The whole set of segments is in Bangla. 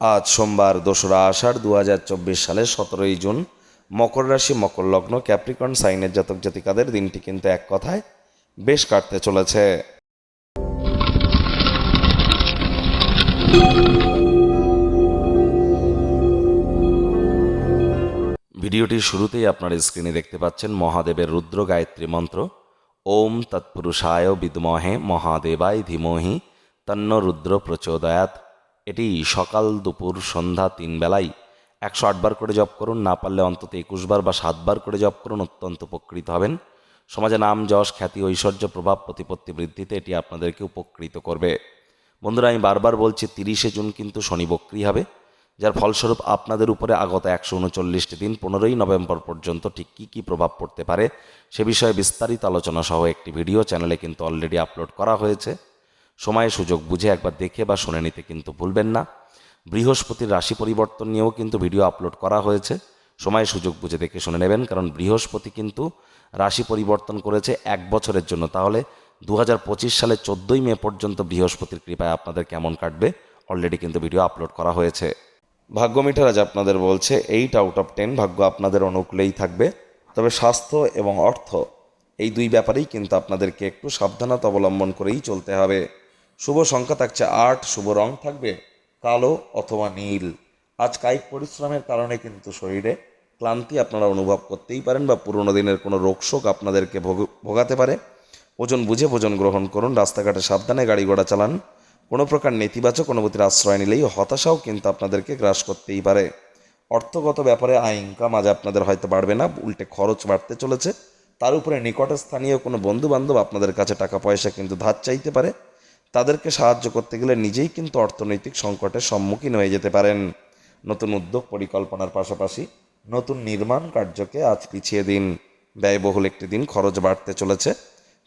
আজ সোমবার দোসরা আষাঢ় দু হাজার চব্বিশ সালের সতেরোই জুন। মকর রাশি, মকর লগ্ন, ক্যাপ্রিকন, সাইনের জাতক জাতিকাদের দিনটি কিন্তু এক কথায় বেশ কাটতে চলেছে। ভিডিওটির শুরুতেই আপনার স্ক্রিনে দেখতে পাচ্ছেন মহাদেবের রুদ্র গায়ত্রী মন্ত্র। ওম তৎপুরুষায় বিদ্মহে মহাদেবায় ধীমহি তন্ন রুদ্র প্রচোদয়াত এটি সকাল দুপুর সন্ধ্যা তিন বেলায় একশো আটবার করে জপ করুন, না পারলে অন্তত একুশবার বা সাতবার করে জপ করুন, অত্যন্ত উপকৃত হবেন। সমাজে নাম, যশ, খ্যাতি, ঐশ্বর্য, প্রভাব, প্রতিপত্তি বৃদ্ধিতে এটি আপনাদেরকে উপকৃত করবে। বন্ধুরা, আমি বারবার বলছি, তিরিশে জুন কিন্তু শনি বক্রি হবে, যার ফলস্বরূপ আপনাদের উপরে আগত একশো উনচল্লিশটি দিন পনেরোই নভেম্বর পর্যন্ত ঠিক কী কী প্রভাব পড়তে পারে, সে বিষয়ে বিস্তারিত আলোচনা সহ একটি ভিডিও চ্যানেলে কিন্তু অলরেডি আপলোড করা হয়েছে। সময় সুযোগ বুঝে একবার দেখে বা শুনে নিতে কিন্তু ভুলবেন না। বৃহস্পতির রাশি পরিবর্তন নিয়েও কিন্তু ভিডিও আপলোড করা হয়েছে। সময় সুযোগ বুঝে দেখে শুনে নেবেন, কারণ বৃহস্পতি কিন্তু রাশি পরিবর্তন করেছে এক বছরের জন্য। তাহলে দু হাজার পঁচিশ সালে চোদ্দোই মে পর্যন্ত বৃহস্পতির কৃপায় আপনাদের কেমন কাটবে? অলরেডি কিন্তু ভিডিও আপলোড করা হয়েছে। ভাগ্য মিটার আজ আপনাদের বলছে এইট আউট অফ টেন ভাগ্য আপনাদের অনুকূলেই থাকবে। তবে স্বাস্থ্য এবং অর্থ এই দুই ব্যাপারেই কিন্তু আপনাদেরকে একটু সাবধানতা অবলম্বন করেই চলতে হবে। শুভ সংখ্যা থাকছে আট, শুভ রং থাকবে কালো অথবা নীল। আজ কায়িক পরিশ্রমের কারণে কিন্তু শরীরে ক্লান্তি আপনারা অনুভব করতেই পারেন বা পুরোনো দিনের কোনো রোগশোক আপনাদেরকে ভোগ- ভোগাতে পারে। ওজন বুঝে ভোজন গ্রহণ করুন, রাস্তাঘাটে সাবধানে গাড়ি ঘোড়া চালান। কোনো প্রকার নেতিবাচক অনুভূতির আশ্রয় নিলেই হতাশাও কিন্তু আপনাদেরকে গ্রাস করতেই পারে। অর্থগত ব্যাপারে আয় ইনকাম আজ আপনাদের হয়তো বাড়বে না, উল্টে খরচ বাড়তে চলেছে। তার উপরে নিকটে স্থানীয় কোনো বন্ধু বান্ধব আপনাদের কাছে টাকা পয়সা কিন্তু ধার চাইতে পারে। তাদেরকে সাহায্য করতে গেলে নিজেই কিন্তু অর্থনৈতিক সংকটের সম্মুখীন হয়ে যেতে পারেন। নতুন উদ্যোগ পরিকল্পনার পাশাপাশি নতুন নির্মাণ কার্যকে আজ পিছিয়ে দিন। ব্যয়বহুল একটি দিন খরচ বাড়তে চলেছে।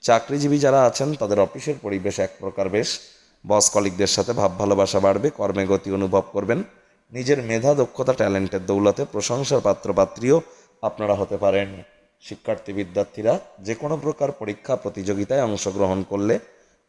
চাকরিজীবী যারা আছেন, তাদের অফিসের পরিবেশ এক প্রকার বেশ। বস কলিকদের সাথে ভাব ভালোবাসা বাড়বে, কর্মে গতি অনুভব করবেন। নিজের মেধা, দক্ষতা, ট্যালেন্টের দৌলতে প্রশংসার পাত্রপাত্রীও আপনারা হতে পারেন। শিক্ষার্থী, বিদ্যার্থীরা যে কোনো প্রকার পরীক্ষা, প্রতিযোগিতায় অংশগ্রহণ করলে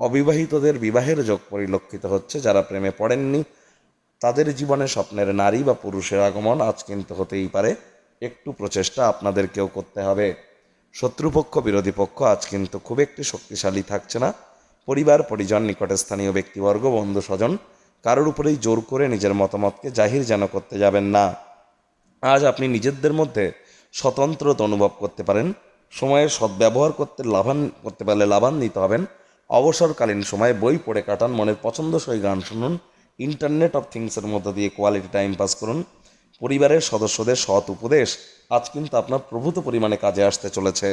অবিবাহিতদের বিবাহের যোগ পরিলক্ষিত হচ্ছে, যারা প্রেমে পড়েননি। তাদের জীবনে স্বপ্নের নারী বা পুরুষের আগমন আজ কিন্তু হতেই পারে। একটু প্রচেষ্টা আপনাদেরকেও করতে হবে। শত্রুপক্ষ, বিরোধী পক্ষ আজ কিন্তু খুব একটি শক্তিশালী থাকছে না। পরিবার, পরিজন, নিকটে স্থানীয় ব্যক্তিবর্গ, বন্ধু, স্বজন, কারোর উপরেই জোর করে নিজের মতামতকে জাহির যেন করতে যাবেন না। আজ আপনি নিজেদের মধ্যে স্বতন্ত্রতা অনুভব করতে পারেন। সময়ের সদ্ব্যবহার করতে লাভান, করতে পারলে লাভান্বিত হবেন। অবসরকালীন সময়ে বই পড়ে কাটান, মনের পছন্দসই গান শুনুন ইন্টারনেট অফ থিংসের মধ্য দিয়ে কোয়ালিটি টাইম পাস করুন। পরিবারের সদস্যদের সৎ উপদেশ আজ কিন্তু আপনার প্রভূত পরিমাণে কাজে আসতে চলেছে।